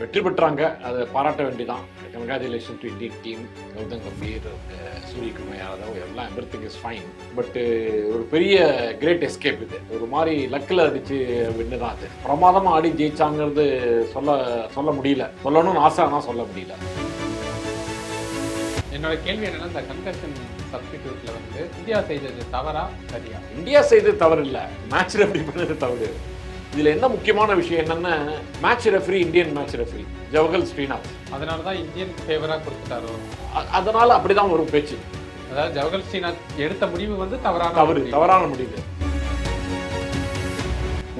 வெற்றி பெற்றாங்க. அதை பாராட்ட வேண்டிதான். Congratulation to Indian team Gautam Gambhir Suryakumar Yadav எல்லாம் எவ்ரி திங் இஸ் ஃபைன் பட்டு ஒரு பெரிய கிரேட் எஸ்கேப் இது. ஒரு மாதிரி லக்கில் அடிச்சு வின்னு தான் அது. பிரமாதமாக ஆடி ஜெயிச்சாங்கிறது சொல்ல சொல்ல முடியல. சொல்லணும்னு ஆசை ஆனால் சொல்ல முடியல. என்னோட கேள்வி என்னன்னா இந்த கன்கஷன் சப்ஸ்டிடியூட்ல வந்து இந்தியா செய்தது தவறா சரியா? இந்தியா செய்தது தவறு இல்லை மேட்ச் ரெஃப்ரி பண்ணது தவறு? இதில் என்ன முக்கியமான விஷயம் என்னன்னா match referee Indian match referee Javagal Srinath அதனால தான் இந்தியன் ஃபேவரா கொடுத்துட்டாரோ. அதனால அப்படிதான் ஒரு பேச்சு. அதாவது ஜவஹர் ஸ்ரீநாத் எடுத்த முடிவு வந்து தவறான தவறு. தவறான முடிவு.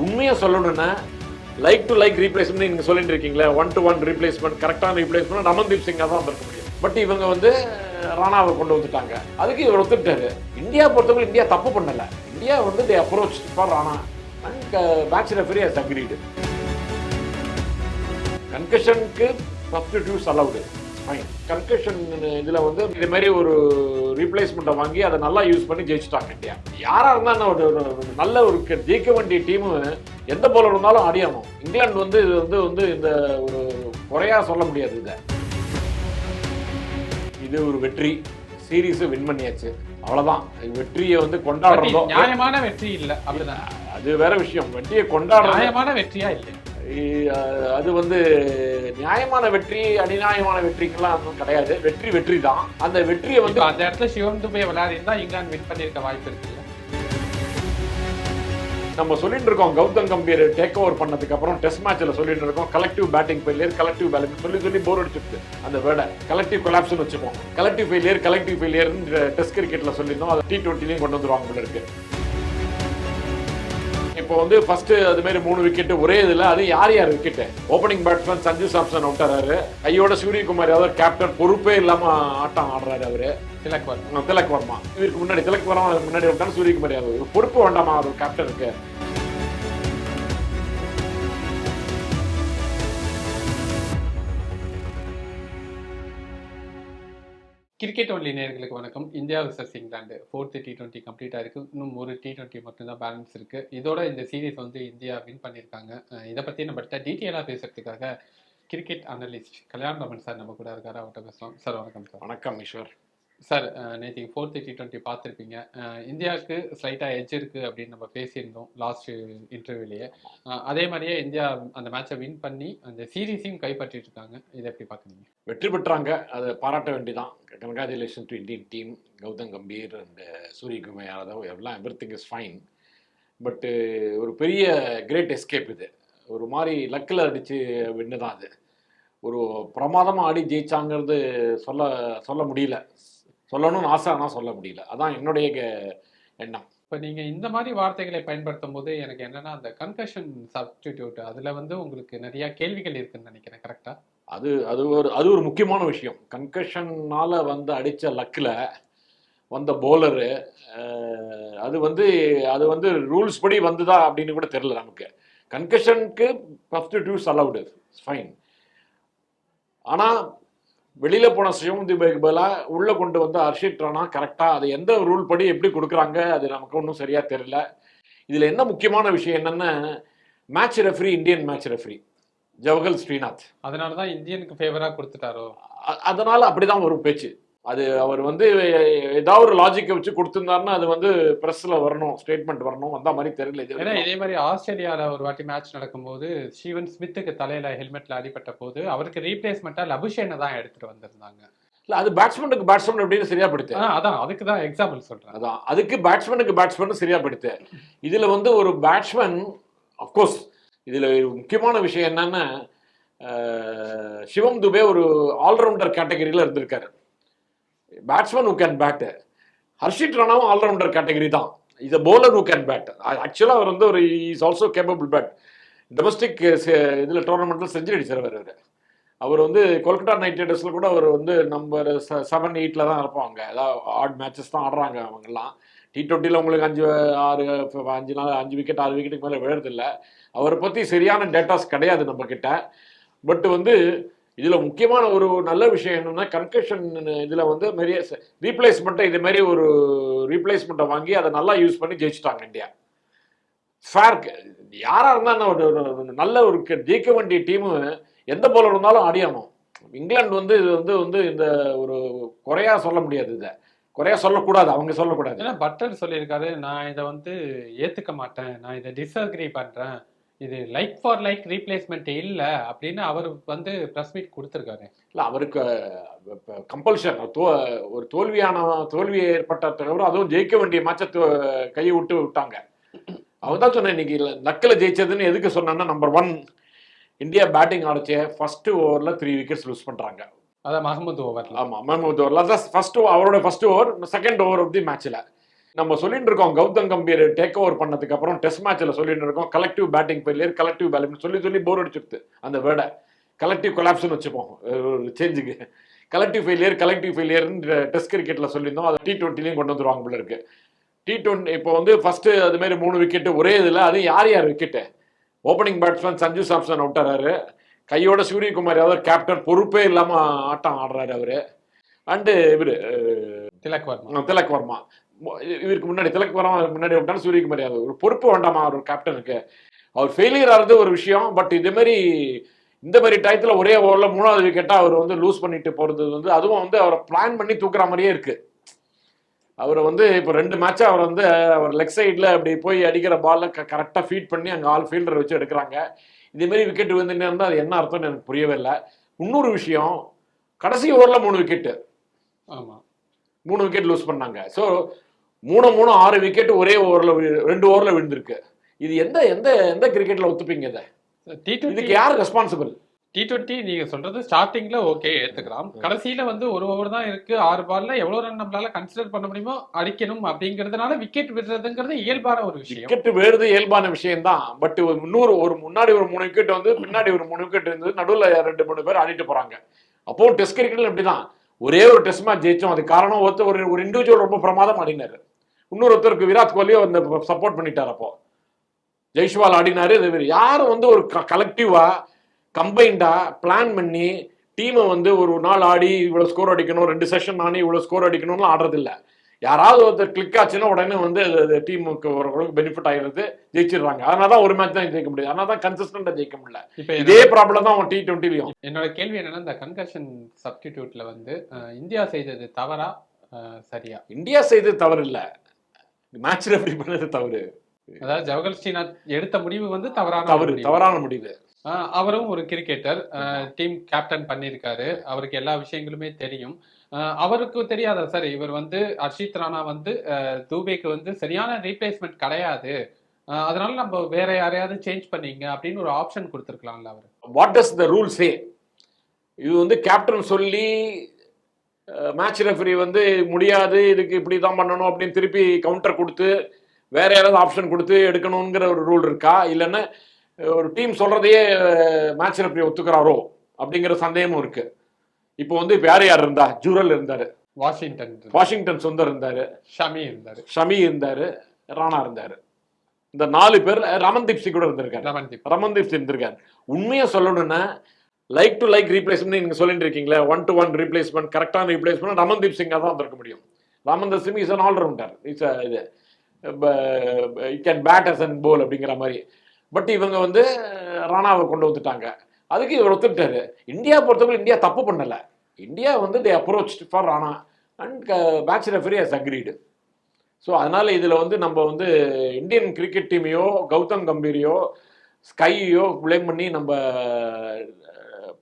உண்மையா சொல்லணும்னா லைக் டு லைக் ரீப்ளேஸ்மெண்ட் நீங்க சொல்லிட்டு இருக்கீங்களா ஒன் டு ஒன் ரீப்ளேஸ்மெண்ட் கரெக்டான ரீப்ளேஸ்மெண்ட் ரமன்தீப் சிங்கா தான் இருக்க முடியும். பட் இவங்க வந்து ராணாவை கொண்டு வந்துட்டாங்க. அதுக்கு இவர் ஒத்துக்கிட்டாரு. இந்தியா பொறுத்தவரை இந்தியா தப்பு பண்ணல. இந்தியா வந்து they approach for Rana. Match referee has agreed கன்கஷனுக்கு substitutes allowed fine concussion இதில் வந்து இது மாதிரி ஒரு ரீப்ளேஸ்மெண்ட்டை வாங்கி அதை நல்லா யூஸ் பண்ணி ஜெயிச்சிட்டாங்க இந்தியா. யாராக இருந்தாலும் ஒரு நல்ல ஒரு ஜெயிக்க வேண்டிய டீமு எந்த போல இருந்தாலும் அடியணும். இங்கிலாந்து வந்து இது வந்து வந்து இந்த ஒரு குறையாக சொல்ல முடியாது இதை. இது ஒரு வெற்றி. சீரீஸை வின் பண்ணியாச்சு. அவ்வளோதான் வெற்றியை வந்து கொண்டாடுறதோ. நியாயமான வெற்றி இல்ல அப்படிதான். அது வேற விஷயம். வெற்றியை கொண்டாடுறது நியாயமான வெற்றியா இல்லை. அது வந்து நியாயமான வெற்றி அநியாயமான வெற்றிக்கெல்லாம் ஒன்றும் கிடையாது. வெற்றி வெற்றி தான் அந்த வெற்றியை வந்து அந்த இடத்துல சிவம் துபே விளையாடி இருந்தா இங்கிலாந்து வின் பண்ணிருக்க வாய்ப்பு இருக்குல்ல நம்ம சொல்லிட்டு இருக்கோம் கௌதம் கம்பீர் டேக் ஓவர் பண்ணதுக்கு அப்புறம் டெஸ்ட் மேட்ச்ல சொல்லிட்டு இருக்கோம். Collective batting failure collective balance சொல்லி சொல்லி போர் அடிச்சிருக்கு அந்த வேர்டை கலெக்டிவ் கொலாப்ஸ்னு வச்சுப்போம். Collective failure collective failure test கிரிக்கெட்ல சொல்லியிருந்தோம். அதை டி டுவெண்ட்டிலையும் கொண்டு வந்துருவாங்க இருக்கு. இப்போ வந்து ஃபர்ஸ்ட் அது மாதிரி மூணு விக்கெட் ஒரே இதுல அது யார் யார் wicket opening batsman Sanju Samson அவுட்டாரு கையோட சூரியகுமார் யாதவ் கேப்டன் பொறுப்பே இல்லாம ஆட்டம் ஆடுறாரு அவரு. திலக் வர்மா. திலக் வர்மா. இவருக்கு முன்னாடி திலக் வர்மா முன்னாடி விட்டாலும் சூரியகுமார் யாதவ். பொறுப்பு வேண்டாமா அவர் கேப்டனுக்கு கிரிக்கெட் ஒன்லி நேர்களுக்கு வணக்கம். India versus England. Fourth T twenty கம்ப்ளீட்டாக இருக்குது இன்னும் ஒரு டி டுவெண்ட்டி மட்டும்தான் பேலன்ஸ் இருக்குது இதோட இந்த சீரீஸ் வந்து இந்தியா வின் பண்ணியிருக்காங்க. இதை பற்றி நம்ம டீட்டெயிலாக பேசுறதுக்காக cricket analyst Kalyan Raman sir நம்ம கூட இருக்காரு. அவர்கிட்ட பேசலாம் சார் வணக்கம் சார் வணக்கம் ஈஸ்வர். சார் நேற்று ஃபோர் தேர்ட்டி டுவெண்ட்டி பார்த்துருப்பீங்க இந்தியாவுக்கு ஸ்லைட்டாக எஜ் இருக்குது அப்படின்னு நம்ம பேசியிருந்தோம் லாஸ்ட் இன்டர்வியூலேயே அதே மாதிரியே இந்தியா அந்த மேட்சை வின் பண்ணி அந்த சீரீஸையும் கைப்பற்றிட்டு இருக்காங்க. இதை எப்படி பார்க்குறீங்க வெற்றி பெற்றாங்க. அதை பாராட்ட வேண்டிதான். Congratulation to Indian team Gautam Gambhir and Suryakumar Yadav எல்லாம் எவ்ரி திங் இஸ் ஃபைன் பட்டு ஒரு பெரிய கிரேட் எஸ்கேப் இது. ஒரு மாதிரி லக்கில் அடிச்சு வின்னு தான் அது. ஒரு பிரமாதமாக ஆடி ஜெயிச்சாங்கிறது சொல்ல சொல்ல முடியல. சொல்லணும்னு ஆசை ஆனால் சொல்ல முடியல. அதான் என்னுடைய எண்ணம். இப்போ நீங்கள் இந்த மாதிரி வார்த்தைகளை பயன்படுத்தும் போது எனக்கு என்னன்னா அந்த கன்கஷன் சப்ஸ்டிடியூட் அதில் வந்து உங்களுக்கு நிறைய கேள்விகள் இருக்குன்னு நினைக்கிறேன் கரெக்டா அது அது ஒரு அது ஒரு முக்கியமான விஷயம். கன்கஷன்னால வந்து அடித்த லக்கில் வந்த போலரு அது வந்து அது வந்து ரூல்ஸ் படி வந்துதா அப்படின்னு கூட தெரில நமக்கு. கன்கஷனுக்கு சப்ஸ்டிடியூட்ஸ் அலவுடு ஃபைன் ஆனால் வெளியில் போன சிவமுதிபேக்கு பதிலாக உள்ளே கொண்டு வந்த ஹர்ஷித் ராணா கரெக்டாக அது எந்த ரூல் படி எப்படி கொடுக்குறாங்க அது நமக்கு ஒன்றும் சரியாக தெரியல. இதில் என்ன முக்கியமான விஷயம் என்னென்னா match referee Indian match referee Javagal Srinath அதனால தான் இந்தியனுக்கு ஃபேவராக கொடுத்துட்டாரோ? அதனால அப்படிதான் வரும் பேச்சு. அது அவர் வந்து ஏதாவது ஒரு லாஜிக்கை வச்சு கொடுத்திருந்தாருன்னா அது வந்து பிரஸ்ல வரணும் ஸ்டேட்மெண்ட் வரணும் வந்த மாதிரி தெரியல இது ஏன்னா. இதே மாதிரி ஆஸ்திரேலியாவில் ஒரு வாட்டி மேட்ச் நடக்கும்போது ஸ்டீவன் ஸ்மித்துக்கு தலையில ஹெல்மெட்ல அடிபட்ட போது அவருக்கு ரீப்ளேஸ்மெண்ட்டாக லபுஷேனை தான் எடுத்துட்டு வந்திருந்தாங்க. இல்ல அது பேட்ஸ்மேனுக்கு பேட்ஸ்மேன் எப்படின்னு சரியா படுத்து அதான் அதுக்கு தான் எக்ஸாம்பிள் சொல்றேன். அதான் அதுக்கு பேட்ஸ்மேனுக்கு பேட்ஸ்மேன் சரியா படுத்து இதுல வந்து ஒரு பேட்ஸ்மேன் அஃப்கோர்ஸ் இதுல முக்கியமான விஷயம் என்னன்னா சிவம் துபே ஒரு ஆல்ரவுண்டர் கேட்டகரியில இருந்திருக்காரு. Batsman who can bat Harshit ராணாவும் allrounder category தான். Is a bowler who can bat ஆக்சுவலாக அவர் வந்து ஒரு is also capable bat domestic இதில் டோர்னமெண்ட்டில் செஞ்சுரி அடிச்சிருவார் அவர் அவர். வந்து கொல்கத்தா நைட் ரைடர்ஸில் கூட அவர் வந்து நம்பர் செவன் எயிட்டில் தான் இருப்பாங்க. அதாவது ஆட் மேட்சஸ் தான் ஆடுறாங்க அவங்கெல்லாம். டி ட்வெண்ட்டியில் உங்களுக்கு அஞ்சு ஆறு அஞ்சு நாள் அஞ்சு விக்கெட் ஆறு விக்கெட்டுக்கு மேலே விழுறதில்ல. அவரை பற்றி சரியான டேட்டாஸ் கிடையாது நம்மக்கிட்ட பட் வந்து இதில் முக்கியமான ஒரு நல்ல விஷயம் என்னென்னா கன்கஷன் இதில் வந்து நிறைய ரீப்ளேஸ்மெண்ட்டை இது மாதிரி ஒரு ரீப்ளேஸ்மெண்ட்டை வாங்கி அதை நல்லா யூஸ் பண்ணி ஜெயிச்சிட்டாங்க இந்தியா. ஃபேர் யாராக இருந்தால் என்ன ஒரு நல்ல ஒரு ஜெயிக்க வேண்டிய டீமு எந்த போல இருந்தாலும் ஆடியானோம் இங்கிலாந்து வந்து இது வந்து வந்து இந்த ஒரு குறையா சொல்ல முடியாது இதை. குறையா சொல்லக்கூடாது அவங்க சொல்லக்கூடாது. ஏன்னா பட்டர் சொல்லியிருக்காரு நான் இதை வந்து ஏற்றுக்க மாட்டேன் நான் இதை டிஸ்அக்ரி பண்ணுறேன் இது லைக் ஃபார் லைக் ரீப்ளேஸ்மெண்ட் இல்ல அப்படின்னு அவர் வந்து பிரஸ் மீட் கொடுத்துருக்காரு. இல்ல அவருக்கு கம்பல்ஷன் ஒரு தோல்வியான தோல்வி ஏற்பட்ட தவிர அதுவும் ஜெயிக்க வேண்டிய மேட்சை கையை விட்டு விட்டாங்க. அவன் தான் சொன்னேன் இன்னைக்கு நக்கில் ஜெயிச்சதுன்னு எதுக்கு சொன்னேன்னா நம்பர் ஒன் இந்தியா பேட்டிங் ஆடிச்சே ஃபர்ஸ்ட் ஓவர்ல த்ரீ விக்கெட்ஸ் லூஸ் பண்றாங்க. அதான் மஹமூத் ஓவர்ல. ஆமா மஹமூத் ஓவர்ல. அதான் ஃபர்ஸ்ட் அவரோட first over second over of the மேட்ச்ல நம்ம சொல்லிட்டு இருக்கோம் கௌதம் கம்பீர் டேக் ஓவர் பண்ணதுக்கு அப்புறம் டெஸ்ட் மேட்ச்ல சொல்லிட்டு இருக்கோம் collective batting failure collective batting சொல்லி சொல்லி போர் அடிச்சிருது அந்த வேர்டை கலெக்டிவ் கொலாப்ஸ்னு வச்சுப்போம் ஒரு சேஞ்சுக்கு கலெக்டிவ் ஃபெயிலியர் கலெக்டிவ் ஃபெயிலியர்னு டெஸ்ட் கிரிக்கெட்ல சொல்லியிருந்தோம் அதை டி டுவெண்ட்டிலையும் கொண்டு வந்துருவாங்க போல இருக்கு. டி டுவெண்ட்டி இப்போ வந்து ஃபர்ஸ்ட் அது மாதிரி மூணு விக்கெட் ஒரே இதில் அது யார் யார் wicket opening batsman Sanju Samson அவுட்டாரு கையோட சூரியகுமார் யாதவ் கேப்டன் பொறுப்பே இல்லாம ஆட்டம் ஆடுறாரு அவரு. அண்டு இவரு திலக் வர்மா. திலக் வர்மா. இவருக்கு முன்னாடி திலக் வர்மா முன்னாடி விட்டாலும் சூரியகுமார் யாதவ் ஒரு பொறுப்பு வேண்டாமா? அவர் கேப்டனுக்கு அவர் ஃபெயிலியர் ஆகிறது ஒரு விஷயம் பட் இதே மாதிரி இந்த மாதிரி டயத்துல ஒரே ஓவரில் மூணாவது விக்கெட்டா அவர் வந்து லூஸ் பண்ணிட்டு போறது வந்து அதுவும் வந்து அவரை பிளான் பண்ணி தூக்குற மாதிரியே இருக்கு. அவர் வந்து இப்போ ரெண்டு மேட்சா அவர் வந்து அவர் லெக் சைடில் அப்படி போய் அடிக்கிற பால்ல கரெக்டாக ஃபீட் பண்ணி அங்கே ஆல் ஃபீல்டர் வச்சு எடுக்கிறாங்க. இதே மாதிரி விக்கெட் வந்துட்டே இருந்தால் அது என்ன அர்த்தம்னு எனக்கு புரியவே இல்லை. இன்னொரு விஷயம் கடைசி ஓவரில் மூணு விக்கெட்டு ஆமா. மூணு விக்கெட் லூஸ் பண்ணாங்க. ஸோ மூணு மூணு ஆறு விக்கெட் ஒரே ஓவரில் ரெண்டு ஓவரில் விழுந்திருக்கு. இது எந்த எந்த எந்த கிரிக்கெட்ல ஒத்துப்பீங்க இதை? டி இதுக்கு யார் ரெஸ்பான்சிபிள் டி டுவெண்ட்டி நீங்க சொல்றது ஸ்டார்டிங்ல ஓகே ஏத்துக்கலாம். கடைசியில வந்து ஒரு ஓவர் தான் இருக்கு. ஆறு பால்ல எவ்வளவு ரன் நம்மளால கன்சிடர் பண்ண முடியுமோ அடிக்கணும் அப்படிங்கறதுனால விக்கெட் விடுறதுங்கிறது இயல்பான ஒரு விஷயம். விக்கெட் வேறுது இயல்பான விஷயம் தான் பட் இன்னொரு ஒரு முன்னாடி ஒரு மூணு விக்கெட் வந்து பின்னாடி ஒரு மூணு விக்கெட் இருந்தது நடுவில் ரெண்டு மூணு பேர் ஆடிட்டு போறாங்க. அப்போ டெஸ்ட் கிரிக்கெட்ல இப்படிதான். ஒரே ஒரு டெஸ்ட் மேட்ச் ஜெயிச்சோம். அது காரணம் ஒருத்தர் ஒரு ஒரு இண்டிவிஜுவல் ரொம்ப பிரமாதம் ஆடினார். இன்னொருத்தருக்கு விராட் கோலியோ அந்த சப்போர்ட் பண்ணிட்டார் அப்போ. ஜெய்ஷ்வால் ஆடினாரு. இது மாதிரி யாரும் வந்து ஒரு கலெக்டிவா கம்பைண்டா பிளான் பண்ணி டீமை வந்து ஒரு நாள் ஆடி இவ்வளோ ஸ்கோர் அடிக்கணும் ரெண்டு செஷன் ஆடி இவ்வளோ ஸ்கோர் அடிக்கணும்னு ஆடுறதில்லை. யாராவது ஒருத்தர் கிளிக் ஆச்சுன்னா உடனே வந்து டீமுக்கு ஓரளவுக்கு பெனிஃபிட் ஆகிறது ஜெயிச்சிடுறாங்க. அதனால தான் ஒரு மேட்ச் தான் ஜெயிக்க முடியும் அதனால தான் கன்சிஸ்டண்டா ஜெயிக்க முடியல. இப்ப இதே ப்ராப்ளம் தான் அவன் டி டுவெண்ட்டிலையும் என்னோட கேள்வி என்னன்னா இந்த கன்கஷன் சப்ஸ்டிடியூட்ல வந்து இந்தியா செய்தது தவறா சரியா? இந்தியா செய்தது தவறு இல்ல. மேட்ச் ரெஃபரி பண்ணது தவறு. அதாவது ஜவஹர் ஸ்ரீநாத் எடுத்த முடிவு வந்து தவறான தவறு. தவறான முடிவு. அவரும் ஒரு கிரிக்கெட்டர் டீம் கேப்டன் பண்ணியிருக்காரு. அவருக்கு எல்லா விஷயங்களுமே தெரியும். அவருக்கு தெரியாதா? சார் இவர் வந்து அர்ஷித் ராணா வந்து தூபேக்கு வந்து சரியான ரீப்ளேஸ்மெண்ட் கிடையாது. அதனால நம்ம வேற யாரையாவது சேஞ்ச் பண்ணீங்க அப்படின்னு ஒரு ஆப்ஷன் கொடுத்துருக்கலாம்ல அவர். What does the rule say இது வந்து கேப்டன் சொல்லி மேட்ச் ரெஃபரி வந்து முடியாது இதுக்கு இப்படி தான் பண்ணணும் அப்படின்னு திருப்பி கவுண்டர் கொடுத்து வேற யாராவது ஆப்ஷன் கொடுத்து எடுக்கணுங்கிற ஒரு ரூல் இருக்கா? இல்லைன்னா ஒரு டீம் சொல்றதையே மேட்ச் ரெஃபரி ஒத்துக்கிறாரோ? அப்படிங்கிற சந்தேகமும் இருக்குது இப்போ வந்து இப்போ யார் இருந்தா? ஜூரல் இருந்தாரு. வாஷிங்டன். வாஷிங்டன் சுந்தர் இருந்தாரு. ஷமி இருந்தாரு. ஷமி இருந்தாரு. ராணா இருந்தாரு. இந்த நாலு பேர் ரமன்தீப் சிங் கூட இருந்திருக்காரு. ரமன்தீப். ரமன்தீப் சிங் இருந்திருக்காரு. உண்மையா சொல்லணும்னா லைக் டு லைக் ரீப்ளேஸ்மெண்ட் நீங்க சொல்லிட்டு இருக்கீங்களே ஒன் டு ஒன் ரீப்ளேஸ்மெண்ட் கரெக்டான ரீப்ளேஸ்மெண்ட் ரமன்தீப் சிங்கா தான் வந்திருக்க முடியும். Ramandeep Singh is an allrounder it's இது it can bat as and bowl அப்படிங்கிற மாதிரி. பட் இவங்க வந்து ராணாவை கொண்டு வந்துட்டாங்க. அதுக்கு இவர் ஒத்துக்கிட்டாரு. இந்தியா பொறுத்தவரை இந்தியா தப்பு பண்ணலை. இந்தியா வந்து they approach for Rana and match referee has agreed so அதனால் இதில் வந்து நம்ம வந்து இந்தியன் கிரிக்கெட் டீமையோ கௌதம் கம்பீரையோ ஸ்கையோ பிளேம் பண்ணி நம்ம uh,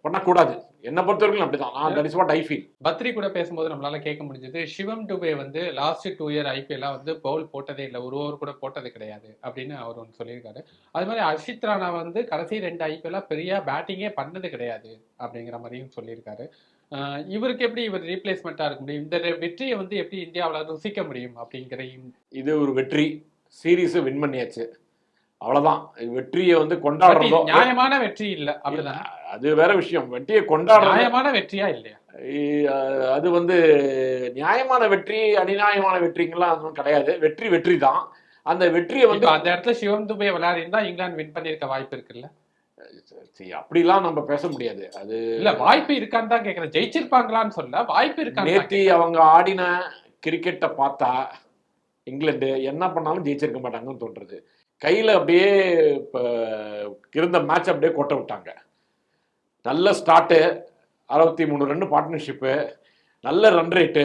பண்ணக்கூடாது. என்னை பொறுத்தவரைக்கும் அப்படிதான். நான் that is what I feel Badri கூட பேசும்போது நம்மளால கேட்க முடிஞ்சது சிவம் டுபே வந்து லாஸ்ட் டூ இயர் ஐபிஎல்ல வந்து பவுல் போட்டதே இல்லை ஒரு ஓவர் கூட போட்டது கிடையாது அப்படின்னு அவர் ஒன்று சொல்லியிருக்காரு. அது மாதிரி அர்ஷித் ராணா வந்து கடைசி ரெண்டு ஐபிஎல்ல பெரிய பேட்டிங்கே பண்ணது கிடையாது அப்படிங்கிற மாதிரியும் சொல்லியிருக்காரு. இவருக்கு எப்படி இவர் ரீப்ளேஸ்மெண்ட்டாக இருக்க முடியும்? இந்த வெற்றியை வந்து எப்படி இந்தியாவில் ருசிக்க முடியும் அப்படிங்கிறையும் இது ஒரு வெற்றி. சீரீஸை வின் பண்ணியாச்சு. அவ்வளவுதான். வெற்றியை வந்து கொண்டாடுறதோ நியாயமான வெற்றி இல்லை அப்படிதான். அது வேற விஷயம். வெற்றியை கொண்டாடுறது நியாயமான வெற்றியா இல்லையா? அது வந்து நியாயமான வெற்றி அநியாயமான வெற்றிங்கெல்லாம் அதுவும் கிடையாது. வெற்றி வெற்றி தான் அந்த வெற்றியை வந்து அந்த இடத்துல சிவம் துபே விளையாடி இருந்தா இங்கிலாந்து வின் பண்ணிருக்க வாய்ப்பு இருக்குல்ல? சரி, அப்படிலாம் நம்ம பேச முடியாது. அது இல்ல வாய்ப்பு இருக்கான்னு தான் கேக்குறேன். ஜெயிச்சிருப்பாங்களான்னு சொல்ல வாய்ப்பு இருக்கான்னு தான் நேத்தி அவங்க ஆடின கிரிக்கெட்டை பார்த்தா இங்கிலாந்து என்ன பண்ணாலும் ஜெயிச்சிருக்க மாட்டாங்கன்னு தோன்றுது கையில அப்படியே இருந்த மேட்ச் அப்படியே கொட்ட விட்டாங்க. நல்ல ஸ்டார்ட்டு அறுபத்தி மூணு ரன் பார்ட்னர்ஷிப்பு நல்ல ரன் ரேட்டு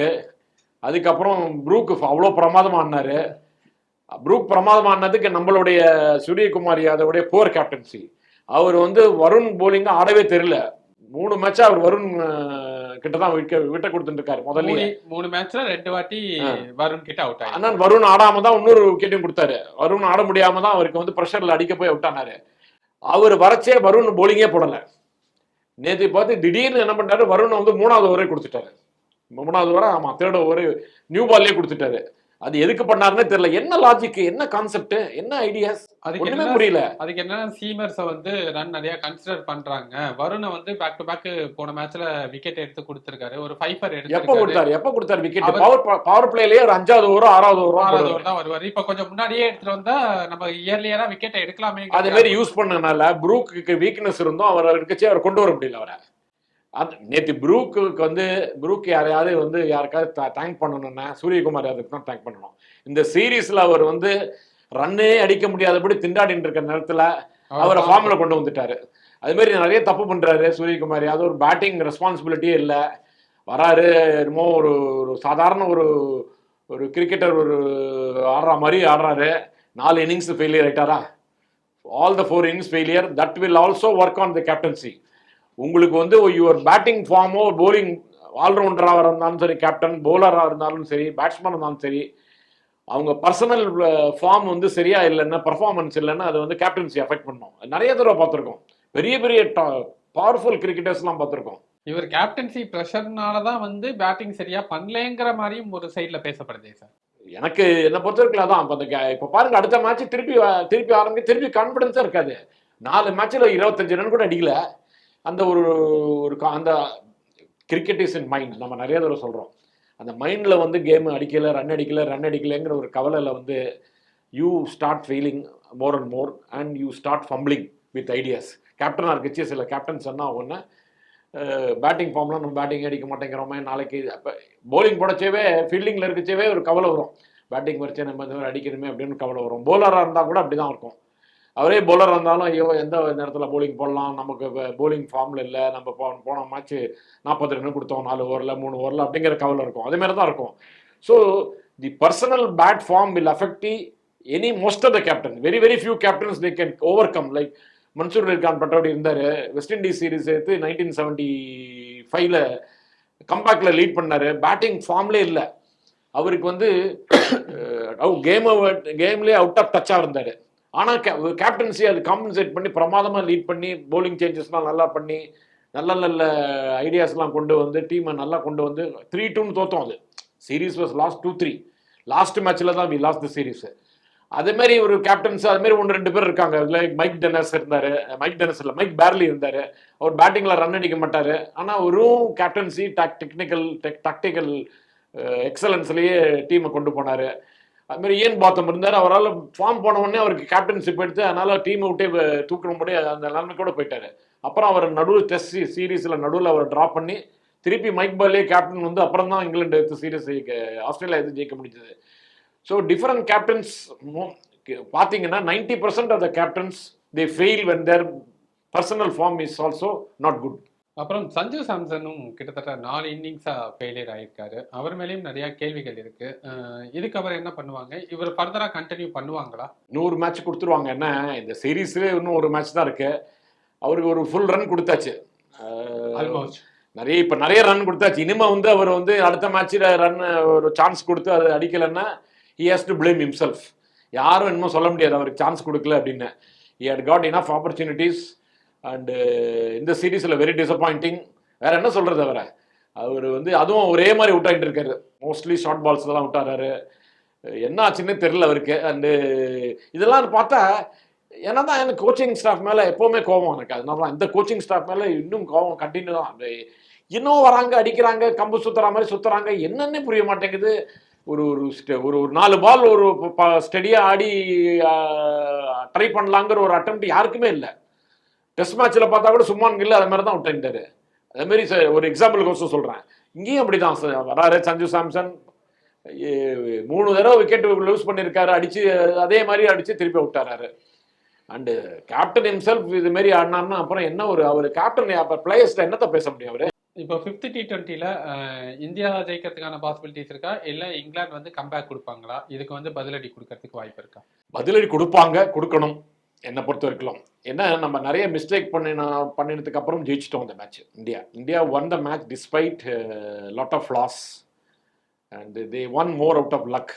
அதுக்கப்புறம் ப்ரூக் அவ்வளோ பிரமாதமாக ஆடினாரு. ப்ரூக் பிரமாதமாக ஆடினதுக்கு நம்மளுடைய சூரியகுமார் யாதவுடைய போர் கேப்டன்சி அவர் வந்து வருண் போலிங்க ஆடவே தெரியல. மூணு மேட்சா அவர் வருண் கிட்ட தான் விக்க விட்ட கொடுத்துட்டு இருக்காரு முதல்ல மூணு- மேட்ச்ல ரெண்டு வாட்டி வருண் கிட்ட அவுட் ஆனால் வருண் ஆடாம தான் இன்னொரு விக்கெட்டையும் கொடுத்தாரு. வருண் ஆட முடியாம தான் அவருக்கு வந்து ப்ரெஷர்ல அடிக்க போய் அவுட் ஆனாரு. அவர் வரச்சே வருண் போலிங்கே போடல. நேற்று பார்த்து திடீர்னு என்ன பண்ணாரு வருண் வந்து மூணாவது ஓவரே கொடுத்துட்டாரு. மூணாவது ஓவர் ஆமாம் தேர்ட் ஓவரே நியூ பால்லே கொடுத்துட்டாரு. அது எதுக்கு பண்ணாருன்னே தெரியல. என்ன லாஜிக் என்ன கான்செப்ட் என்ன ஐடியாஸ் அதுக்கு ஒண்ணுமே என்ன புரியல. அதுக்கு என்னன்னா சீமர்ஸை வந்து ரன் நிறைய கன்சிடர் பண்றாங்க. வருணை வந்து பேக் டு பேக் போன மேட்ச்ல விக்கெட் எடுத்து கொடுத்திருக்காரு. ஒரு ஃபைஃபர் எப்ப எடுத்து கொடுத்தாரு? எப்ப கொடுத்தாரு விக்கெட் பவர் பவர் பிளேலயே ஒரு அஞ்சாவது ஓவரோ ஆறாவது ஓவரோ ஆறாவது over தான் வருவாரு. இப்ப கொஞ்சம் முன்னாடியே எடுத்துட்டு வந்தா நம்ம இயர்லியரா விக்கெட் எடுக்கலாமே அதே மாதிரி யூஸ் பண்ணனால ப்ரூக்கு வீக்னஸ் இருந்தும் அவர் இருக்கச்சே அவர் கொண்டு வர முடியல அவரை. அது நேற்று ப்ரூக்கு வந்து ப்ரூக் யாரையாவது வந்து யாருக்காவது தேங்க் பண்ணணும்னா சூரியகுமார் யாதவுக்கு தான் தேங்க் பண்ணணும். இந்த சீரீஸ்ல அவர் வந்து ரன்னே அடிக்க முடியாதபடி திண்டாடிட்டு இருக்க நேரத்துல அவரை ஃபார்ம்ல கொண்டு வந்துட்டாரு. அது மாதிரி நிறைய தப்பு பண்றாரு சூரியகுமார் யாதவ். ஒரு பேட்டிங் ரெஸ்பான்சிபிலிட்டியே இல்லை. வராரு என்னமோ ஒரு ஒரு சாதாரண ஒரு ஒரு கிரிக்கெட்டர் ஒரு ஆடுற மாதிரி ஆடுறாரு. நாலு innings failure ஆயிட்டாரா? All the four innings failure that will also work on the captaincy உங்களுக்கு வந்து யுவர் பேட்டிங் ஃபார்மோ போலிங் ஆல்ரவுண்டராக இருந்தாலும் சரி கேப்டன் பவுலராக இருந்தாலும் சரி பேட்ஸ்மேன் இருந்தாலும் சரி அவங்க பர்சனல் ஃபார்ம் வந்து சரியா இல்லைன்னா பர்ஃபார்மன்ஸ் இல்லைன்னா அது வந்து கேப்டன்சி அஃபெக்ட் பண்ணும். நிறைய தடவை பார்த்துருக்கோம். பெரிய பெரிய பவர்ஃபுல் கிரிக்கெட்டர்ஸ்லாம் பார்த்துருக்கோம். இவர் கேப்டன்சி ப்ரெஷர்னாலதான் வந்து பேட்டிங் சரியா பண்ணலங்கிற மாதிரியும் ஒரு சைடுல பேசப்படுதே சார் எனக்கு என்னை பொறுத்த வரைக்கும் அதான். இப்போ அந்த இப்போ பாருங்க அடுத்த மேட்ச் திருப்பி திருப்பி ஆரம்பி திருப்பி கான்ஃபிடன்ஸாக இருக்காது. நாலு மேட்ச்சில் இருபத்தஞ்சு ரன் கூட அடிக்கல. அந்த ஒரு ஒரு கா- அந்த கிரிக்கெட் இஸ் இன் மைண்ட் நம்ம நிறைய தடவை சொல்கிறோம் அந்த மைண்டில் வந்து கேம் அடிக்கல ரன் அடிக்கல ரன் அடிக்கலைங்கிற ஒரு கவலையில் வந்து you start feeling more and more and you start fumbling with ideas கேப்டனாக இருக்குச்சு சில கேப்டன் சொன்னால் ஒன்று பேட்டிங் ஃபார்ம்லாம் நம்ம பேட்டிங் அடிக்க மாட்டேங்கிறோமே நாளைக்கு அப்போ போலிங் போடச்சேவே ஃபீல்டிங்கில் இருக்கச்சேவே ஒரு கவலை வரும். பேட்டிங் வரைச்சே நம்ம இந்த மாதிரி அடிக்கணுமே அப்படின்னு கவலை வரும். போலராக இருந்தால் கூட அப்படி தான் இருக்கும். அவரே பவுலர் இருந்தாலும் ஐயோ எந்த நேரத்தில் போலிங் போடலாம்? நமக்கு போலிங் ஃபார்மில் இல்லை. நம்ம போ போன மேட்ச் நாற்பத்தி ரன் கொடுத்தோம். நாலு ஓவரில் மூணு ஓவரில் அப்படிங்கிற கவலை இருக்கும். அதுமாரி தான் இருக்கும். So the personal bad form will affect any most of the captain very very few captains they can overcome like Mansoor Ali Khan Pataudi இருந்தார் வெஸ்ட் இண்டீஸ் சீரிஸ் எடுத்து நைன்டீன் செவன்ட்டி ஃபைவ்ல கம்பேக்கில் லீட் பண்ணார். பேட்டிங் ஃபார்ம்லே இல்லை. அவருக்கு வந்து game கேம்லேயே அவுட் ஆஃப் டச்சாக இருந்தார். ஆனால் கேப்டன்சி அது காம்பன்சேட் பண்ணி பிரமாதமாக லீட் பண்ணி போலிங் சேஞ்சஸ்லாம் நல்லா பண்ணி நல்ல நல்ல ஐடியாஸ்லாம் கொண்டு வந்து டீமை நல்லா கொண்டு வந்து த்ரீ டூன்னு தோத்தோம் அது. Series was lost two three lost மேட்ச்சில் தான் வி லாஸ்ட் த சீரீஸ் அதே மாதிரி ஒரு கேப்டன்ஸ் அது மாதிரி ஒன்று ரெண்டு பேர் இருக்காங்க. லைக் மைக் டெனஸ் இருந்தார். மைக் டெனஸ் இல்லை மைக் பேர்லி இருந்தார். அவர் பேட்டிங்கில் ரன் அடிக்க மாட்டார். ஆனால் வெறும் கேப்டன்சி டெக்னிக்கல் டெக் டாக்டிக்கல் எக்ஸலன்ஸ்லேயே டீமை கொண்டு போனாரு. அதுமாரி மாதிரி ஏன் பாத்தம் இருந்தார்? அவரால் ஃபார்ம் போன உடனே அவருக்கு கேப்டன்ஷிப் எடுத்து அதனால் டீமை விட்டே தூக்கணும் முடியாது அந்த நிலைமை கூட போயிட்டாரு. அப்புறம் அவர் நடுவில் டெஸ்ட் சீரீஸில் நடுவில் அவர் ட்ராப் பண்ணி திருப்பி மைக் பாலே கேப்டன் வந்து அப்புறம் தான் இங்கிலாந்து எடுத்து சீரியஸ் ஆஸ்திரேலியா எடுத்து ஜெயிக்க முடிஞ்சது. ஸோ டிஃப்ரெண்ட் கேப்டன்ஸ் பார்த்தீங்கன்னா ninety percent of the captains they fail when their personal form is also not good அப்புறம் சஞ்சு சாம்சனும் கிட்டத்தட்ட நாலு இன்னிங்ஸா ஃபெயிலியர் ஆயிருக்காரு. அவர் மேலேயும் நிறைய கேள்விகள் இருக்கு. இதுக்கு அவர் என்ன பண்ணுவாங்க? இவர் ஃபர்தரா கண்டினியூ பண்ணுவாங்களா? நூறு மேட்ச் கொடுத்துருவாங்க. என்ன? இந்த சீரீஸ்லேயே இன்னும் ஒரு மேட்ச் தான் இருக்கு. அவருக்கு ஒரு ஃபுல் ரன் கொடுத்தாச்சு. ஆல்மோஸ்ட் நிறைய இப்போ நிறைய ரன் கொடுத்தாச்சு. இனிமே வந்து அவர் வந்து அடுத்த மேட்ச்சில் ரன் ஒரு சான்ஸ் கொடுத்து அது அடிக்கலைன்னா he has to blame himself. யாரும் இன்னும் சொல்ல முடியாது. அவருக்கு சான்ஸ் கொடுக்கல அப்படின்னு. He had got enough opportunities. And இந்த சீரீஸில் வெரி டிசப்பாயிண்டிங் வேற என்ன சொல்றது அவரை? அவர் வந்து அதுவும் ஒரே மாதிரி அவுட் ஆகிட்டு இருக்காரு. மோஸ்ட்லி ஷார்ட் பால்ஸ் தான் அவுட் என்ன ஆச்சுன்னே தெரியல அவருக்கு. அண்டு uh, இதெல்லாம் பார்த்தா ஏன்னா தான் எனக்கு கோச்சிங் ஸ்டாஃப் மேலே எப்போவுமே கோவம் எனக்கு. அதனால தான் இந்த கோச்சிங் ஸ்டாஃப் மேலே இன்னும் கோவம் கண்டினியூ தான். அந்த இன்னும் வராங்க அடிக்கிறாங்க கம்பு சுத்துற மாதிரி சுத்துறாங்க. என்னன்னு புரிய மாட்டேங்குது. ஒரு ஒரு ஸ்டெ- ஒரு ஒரு நாலு பால் ஒரு ஸ்டெடியாக ஆடி ட்ரை பண்ணலாங்கிற ஒரு அட்டம் யாருக்குமே இல்லை. டெஸ்ட் மேட்ச்சில் பார்த்தா கூட சும்மான் கில் அது மாதிரி தான் அவுட் ஆகிட்டாரு அதே மாதிரி ச- ஒரு எக்ஸாம்பிளுக்கு சொல்கிறேன் இங்கேயும் அப்படி தான் வராரு சஞ்சு சாம்சன். மூணு தடவை விக்கெட் லூஸ் பண்ணியிருக்காரு அடிச்சு அதே மாதிரி அடிச்சு திருப்பி விட்டாராரு அண்டு கேப்டன் himself இது மாதிரி ஆடினார்னா அப்புறம் என்ன ஒரு அவர் கேப்டன் அப்போ பிளேயர்ஸ்ல என்னத்த பேச முடியும் அவரு? இப்போ ஃபிஃப்த் டி டுவெண்ட்டியில் இந்தியா ஜெயிக்கிறதுக்கான பாசிபிலிட்டிஸ் இருக்கா? இல்லை இங்கிலாந்து வந்து கம்பேக் கொடுப்பாங்களா? இதுக்கு வந்து பதிலடி கொடுக்கறதுக்கு வாய்ப்பு இருக்கா? பதிலடி கொடுப்பாங்க கொடுக்கணும். என்னை பொறுத்த வரைக்கும். என்ன நம்ம நிறைய மிஸ்டேக் பண்ணின பண்ணினதுக்கு அப்புறம் ஜெயிச்சிட்டோம் இந்த match India. India won the match despite lot of loss and they won more out of luck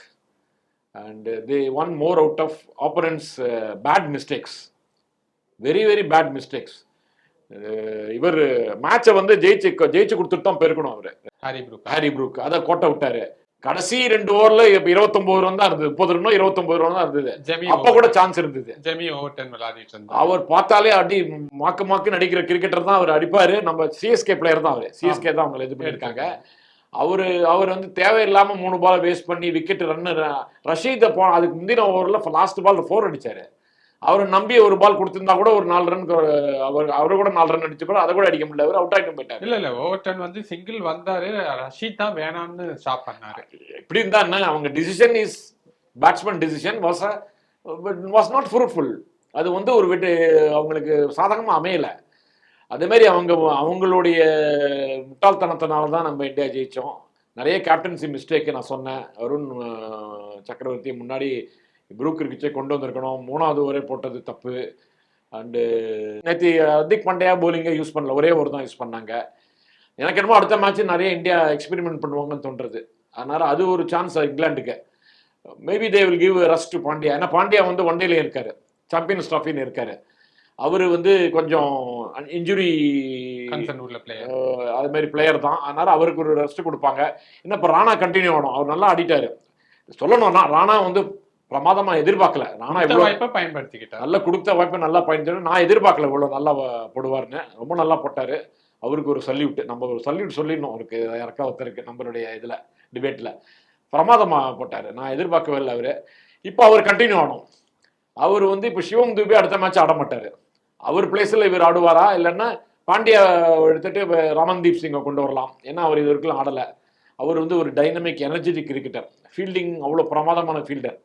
and they won more out of opponents bad mistakes very very bad mistakes இவர் மேட்சை வந்து ஜெயிச்சு ஜெயிச்சு கொடுத்துட்டு தான் பெருக்கணும் அவர். ஹாரி ப்ரூக் ஹாரி ப்ரூக் அதை கோட்டை விட்டாரு. கடைசி ரெண்டு ஓவர்ல இருபத்தொன்பது ரன் தான் இருந்தது. முப்பது ரன்னோ இருபத்தொன்பது ரன் தான் இருந்தது. அப்ப கூட சான்ஸ் இருந்தது. ஜெமி ஓவர் டென் விளையாடிட்டு இருந்தார். அவர் பார்த்தாலே அடி மாக்கு மாக்கு நடிக்கிற கிரிக்கெட்டர் தான் அவர் அடிப்பாரு. நம்ம சிஎஸ்கே பிளேயர் தான் அவரு. சிஎஸ்கே தான் அவங்களை இது பண்ணியிருக்காங்க. அவரு அவர் வந்து தேவையில்லாம மூணு பால் வேஸ்ட் பண்ணி விக்கெட் ரன் ரஷீத போ அதுக்கு முந்தின ஓவர்ல லாஸ்ட் பால் ஃபோர் அடிச்சாரு. அவரை நம்பி ஒரு பால் கொடுத்திருந்தா கூட ஒரு நாலு ரன் அவர் அவரை கூட நாலு ரன் அடிச்சு அதை கூட அடிக்க முடியல. அவர் அவுட் ஆகிட்டு போயிட்டாரு. இல்ல இல்ல ஓவர் டென் வந்து சிங்கிள் வந்தாரு. ரஷீத் தான் வேணாம்னு ஸ்டாப் பண்ணாரு. எப்படி இருந்தா என்ன அவங்க decision is batsman decision was was not fruitful அது வந்து ஒரு விட்டு அவங்களுக்கு சாதகமாக அமையல. அதே மாதிரி அவங்க அவங்களுடைய முட்டாள்தனத்தினால தான் நம்ம இந்தியா ஜெயிச்சோம். நிறைய கேப்டன்சி மிஸ்டேக்கு நான் சொன்னேன். அருண் சக்கரவர்த்தி முன்னாடி ப்ரூக் கிரிக்கெட்டை கொண்டு வந்திருக்கணும். மூணாவது ஓவரே போட்டது தப்பு. அண்டு நேற்று ஹர்திக் பாண்டியா போலிங்கை யூஸ் பண்ணல. ஒரே ஓவர் தான் யூஸ் பண்ணாங்க. எனக்கு என்னமோ அடுத்த மேட்ச் நிறைய இந்தியா எக்ஸ்பெரிமெண்ட் பண்ணுவாங்கன்னு தோன்றது. அதனால அது ஒரு சான்ஸ் இங்கிலாந்துக்கு. Maybe they will give rest to Pandya. ஏன்னா பாண்டியா வந்து ஒன் டேல இருக்காரு. சாம்பியன்ஸ் ட்ராஃபின்னு இருக்காரு. அவர் வந்து கொஞ்சம் இன்ஜுரி கன்சர்ன் உள்ள பிளேயர் அது மாதிரி பிளேயர் தான். அதனால அவருக்கு ஒரு ரெஸ்ட் கொடுப்பாங்க. இன்னும் இப்போ ராணா கண்டினியூ ஆகணும். அவர் நல்லா ஆடிட்டாரு. சொல்லணும்னா ராணா வந்து பிரமாதமா எதிர்பார்க்கல. இந்த இவ்வளோ வாய்ப்பை பயன்படுத்திக்கிட்டார். நல்ல கொடுத்த வாய்ப்பை நல்லா பயன்படுத்தி நான் எதிர்பார்க்கல இவ்வளோ நல்லா போடுவார்னு ரொம்ப நல்லா போட்டாரு. அவருக்கு ஒரு சல்யூட் நம்ம ஒரு சல்யூட் சொல்லிடணும். அவருக்கு யாருக்கா ஒருத்தருக்கு நம்மளுடைய இதில் டிபேட்டில் பிரமாதமாக போட்டார். நான் எதிர்பார்க்கவே இல்லை அவர். இப்போ அவர் கண்டினியூ ஆகணும் அவர் வந்து இப்போ சிவம் துபே அடுத்த மேட்ச் ஆட மாட்டார். அவர் பிளேஸில் இவர் ஆடுவாரா? இல்லைன்னா பாண்டியா எடுத்துட்டு ரமன்தீப் சிங்கை கொண்டு வரலாம். ஏன்னா அவர் இது வரைக்கும் ஆடலை. அவர் வந்து ஒரு டைனமிக் எனர்ஜெட்டிக் கிரிக்கெட்டர் ஃபீல்டிங் அவ்வளோ பிரமாதமான ஃபீல்டர்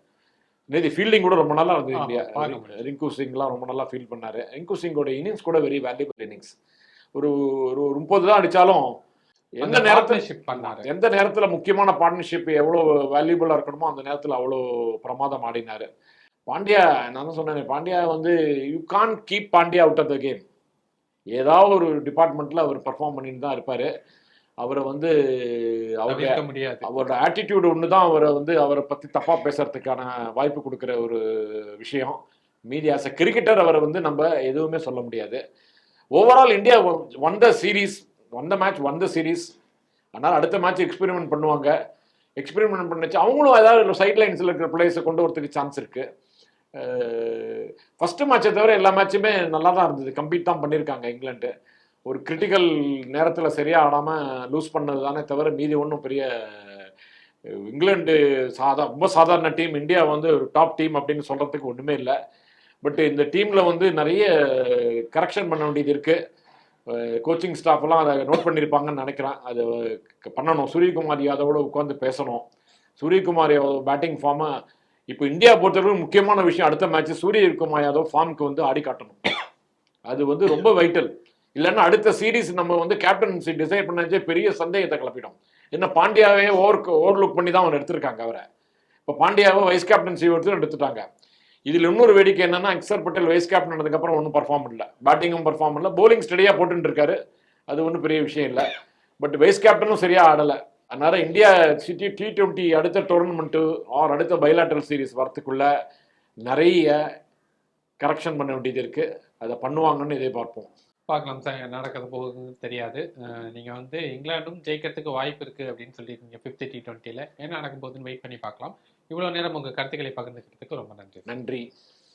நேற்று ஃபீல்டிங் கூட ரொம்ப நல்லா இருந்தது இந்தியா. ரிங்கு சிங்லாம் ரொம்ப நல்லா ஃபீல் பண்ணாரு. ரிங்கு சிங்கோட இன்னிங்ஸ் கூட வெரி வேல்யூபிள் இன்னிங்ஸ் ஒரு ஒரு முப்பது தான் அடிச்சாலும் எந்த நேரத்தில் பார்ட்னர்ஷிப் பண்ணாரு. எந்த நேரத்தில் முக்கியமான பார்ட்னர்ஷிப் எவ்வளோ வேல்யூபிளாக இருக்கணுமோ அந்த நேரத்தில் அவ்வளோ பிரமாதம் ஆடினாரு. பாண்டியா நான் தான் சொன்னேன் பாண்டியா வந்து you can keep Pandya out of the game ஏதாவது ஒரு டிபார்ட்மெண்ட்டில் அவர் பர்ஃபார்ம் பண்ணிட்டு தான் இருப்பார். அவரை வந்து அவங்க தவிர்க்க முடியாது. அவரோட ஆட்டிடியூட் ஒன்று தான் அவரை வந்து அவரை பற்றி தப்பாக பேசுறதுக்கான வாய்ப்பு கொடுக்குற ஒரு விஷயம். மீதி ஆஸ் அ கிரிக்கெட்டர் அவரை வந்து நம்ம எதுவுமே சொல்ல முடியாது. Overall India won the series won the match won the series அதனால் அடுத்த மேட்ச் எக்ஸ்பெரிமெண்ட் பண்ணுவாங்க. எக்ஸ்பெரிமெண்ட் பண்ணுச்சு. அவங்களும் ஏதாவது சைட் லைன்ஸில் இருக்கிற பிளேயர்ஸை கொண்டு வரதுக்கு சான்ஸ் இருக்குது ஃபஸ்ட்டு மேட்சை தவிர எல்லா மேட்சுமே நல்லா தான் இருந்தது. கம்ப்ளீட் தான் பண்ணியிருக்காங்க இங்கிலாந்து. ஒரு கிரிட்டிக்கல் நேரத்தில் சரியாக ஆடாமல் லூஸ் பண்ணது தானே தவிர மீதி ஒன்றும் பெரிய இங்கிலாண்டு சாதா ரொம்ப சாதாரண டீம் இந்தியா வந்து ஒரு டாப் டீம் அப்படின்னு சொல்கிறதுக்கு ஒன்றுமே இல்லை. பட் இந்த டீமில் வந்து நிறைய கரெக்ஷன் பண்ண வேண்டியது இருக்குது கோச்சிங் ஸ்டாஃப்லாம் அதை நோட் பண்ணியிருப்பாங்கன்னு நினைக்கிறேன். அது பண்ணணும். சூரியகுமார் யாதவோட உட்காந்து பேசணும். சூரியகுமார் யாதவ் பேட்டிங் ஃபார்மை இப்போ இந்தியா பொறுத்தவரைக்கும் முக்கியமான விஷயம் அடுத்த மேட்ச் சூரியகுமார் யாதவ் ஃபார்முக்கு வந்து ஆடி காட்டணும். அது வந்து ரொம்ப வைட்டல் இல்லைன்னா அடுத்த சீரீஸ் நம்ம வந்து கேப்டன்சி டிசைட் பண்ணாச்சே பெரிய சந்தேகத்தை கிளப்பிடும். என்ன பாண்டியாவே ஓவர் ஓவர்லுக் பண்ணி தான் அவர் எடுத்திருக்காங்க அவரை. இப்போ பாண்டியாவை வைஸ் கேப்டன்சி எடுத்து எடுத்துட்டாங்க. இதில் இன்னொரு வேடிக்கை என்னன்னா அக்சர் பட்டேல் வைஸ் கேப்டன் ஆனதுக்கப்புறம் ஒன்றும் பர்ஃபார்ம் பண்ணல. பேட்டிங்கும் பர்ஃபார்ம் பண்ணல. போலிங் ஸ்டடியாக போட்டுட்டு இருக்காரு அது ஒன்றும் பெரிய விஷயம் இல்லை. பட் வைஸ் கேப்டனும் சரியாக ஆடலை. அதனால இந்தியா சிட்டி டி டுவெண்ட்டி அடுத்த டோர்னமெண்ட்டு ஆர் அடுத்த பைலாட்டரல் சீரிஸ் வரத்துக்குள்ள நிறைய கரெக்ஷன் பண்ண வேண்டியது இருக்குது அதை பண்ணுவாங்கன்னு எதிர்பார்ப்போம். பார்க்கலாம் சார் நடக்கிறது நடக்க போகுதுன்னு தெரியாது. நீங்கள் வந்து இங்கிலாண்டும் ஜெயிக்கிறதுக்கு வாய்ப்பு இருக்குது அப்படின்னு சொல்லியிருக்கீங்க ஃபிஃப்த் டி டுவெண்ட்டியில் என்ன நடக்கும் போகுதுன்னு வெயிட் பண்ணி பார்க்கலாம். இவ்வளோ நேரம் உங்கள் கருத்துக்களை பகிர்ந்துக்கிறதுக்கு ரொம்ப நன்றி நன்றி.